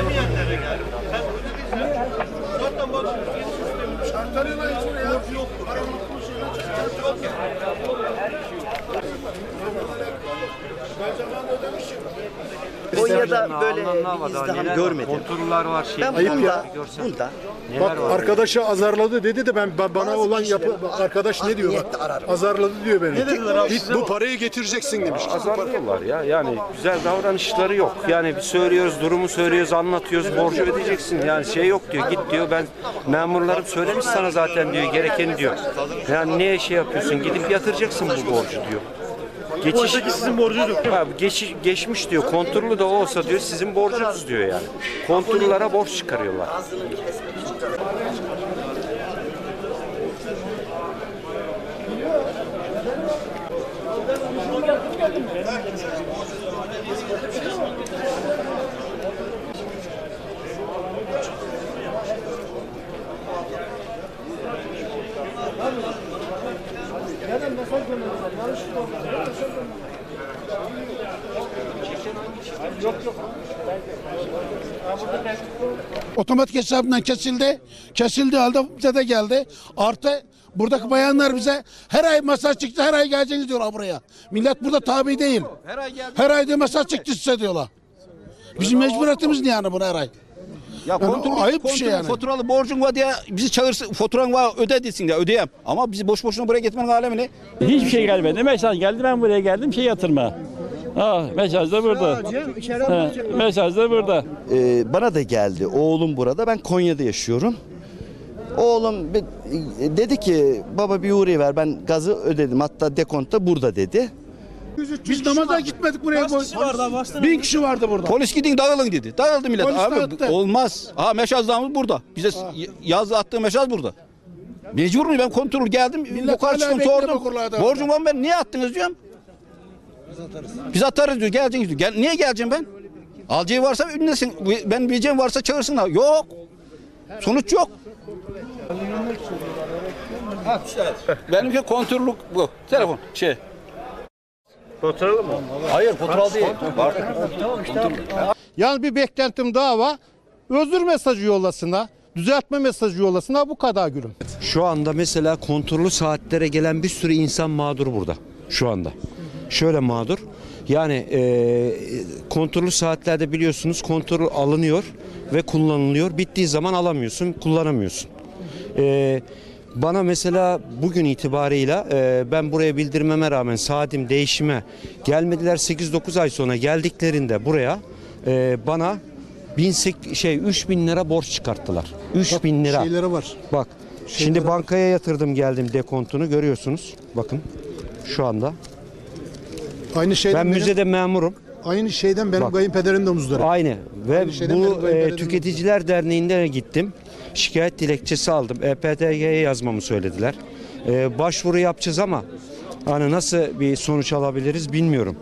ödemeyenlere geldi. Sen ödediysen zaten bak şartlarıyla borcu yoktur. Yok yani. Konya'da böyle bir izdiham görmedim. Kontroller var şey. Ben Ayıp bunda, ya. bunda Bak arkadaşı azarladı dedi de ben ba- bana Bazı olan yapı arkadaş ne diyor bak. ararım. Azarladı diyor beni. Ne dediler abi Git bu parayı getireceksin demiş. Azarlıyorlar ya. Yani güzel davranışları yok. Yani bir söylüyoruz, durumu söylüyoruz, anlatıyoruz, borcu ödeyeceksin. Yani şey yok diyor. Git diyor. Ben memurlarım söylemiş sana zaten diyor. Gerekeni diyor. Yani niye şey yapıyorsun? Gidip yatıracaksın bu borcu diyor. Geçiş, sizin borcunuz yok. Abi geç, geçmiş diyor. Kontrollü de olsa diyor sizin borcunuz diyor yani. Kontrollere borç çıkarıyorlar. Otomatik hesabından kesildi. Kesildiği halde bize de geldi. Artı buradaki bayanlar bize her ay masaj çıktı, her ay geleceğiniz diyorlar buraya. Millet burada tabi değil. Her ay Her ay diyor masaj çıktı size diyorlar. Bizim mecburiyetimiz ne yani bunu her ay? Ya Yani kontrol, ayıp bir kontrol, şey yani. Faturalı borcun var diye bizi çağırsın. Faturan var öde desin de ödeyem. Ama bizi boş boşuna buraya getirmenin alemi ne? Hiçbir şey gelmedi. Mesaj geldi. Ben buraya geldim şey yatırma. Ah, mesaj da burada. Ha, mesaj da burada. Ee, bana da geldi. Oğlum burada. Ben Konya'da yaşıyorum. Oğlum bir- e, dedi ki baba bir uğrayı ver ben gazı ödedim hatta dekont da burada dedi. Biz namaza gitmedik buraya. Bin kişi vardı burada. Polis gidin dağılın dedi. Dağıldı millet. Polis Abi dağıttı. olmaz. Ha meşazlarımız burada. Bize y- yazı attığı meşaz burada. Mecbur muyum? Ben kontrol geldim. yukarı hala çıktım sordum. Borcum var mı ben niye attınız diyorum. Biz atarız diyor. Geleceksiniz diyor. Gel, niye geleceğim ben? Alacağı varsa ünlesin. Ben bileceğim varsa çağırsınlar. Yok. Sonuç yok. Ha, işte. Benimki kontrollük bu. Telefon şey. Faturalı mı? Hayır fotoğraf değil. Var. Yani bir beklentim daha var. Özür mesajı yollasına, düzeltme mesajı yollasına bu kadar gülüm. Şu anda mesela kontrollü saatlere gelen bir sürü insan mağdur burada. Şu anda. Şöyle mağdur. Yani e, kontrollü saatlerde biliyorsunuz kontrol alınıyor ve kullanılıyor. Bittiği zaman alamıyorsun, kullanamıyorsun. E, bana mesela bugün itibarıyla e, ben buraya bildirmeme rağmen saatim değişime gelmediler 8-9 ay sonra geldiklerinde buraya e, bana 1800 şey 3000 lira borç çıkarttılar. 3000 lira. Şeyleri var. Bak şimdi bankaya yatırdım geldim dekontunu görüyorsunuz. Bakın şu anda. Aynı şeyden Ben benim, müzede memurum. aynı şeyden benim Bak. kayınpederim de muzdarip. Aynı ve Aynı bu e, tüketiciler derneğinde de gittim. Şikayet dilekçesi aldım. E EPTG'ye yazmamı söylediler. E, başvuru yapacağız ama hani nasıl bir sonuç alabiliriz bilmiyorum.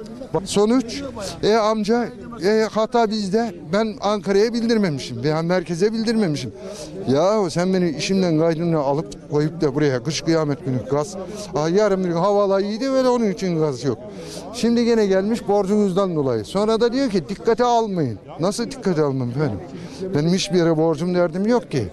Sonuç e amca e, hata bizde. Ben Ankara'ya bildirmemişim veya merkeze bildirmemişim. Ya sen beni işimden kaydını alıp koyup da buraya kış kıyamet günü gaz. Ah, yarın bir gün havalar iyiydi ve onun için gaz yok. Şimdi gene gelmiş borcunuzdan dolayı. Sonra da diyor ki dikkate almayın. Nasıl dikkate almam efendim? Benim hiçbir yere borcum derdim yok ki.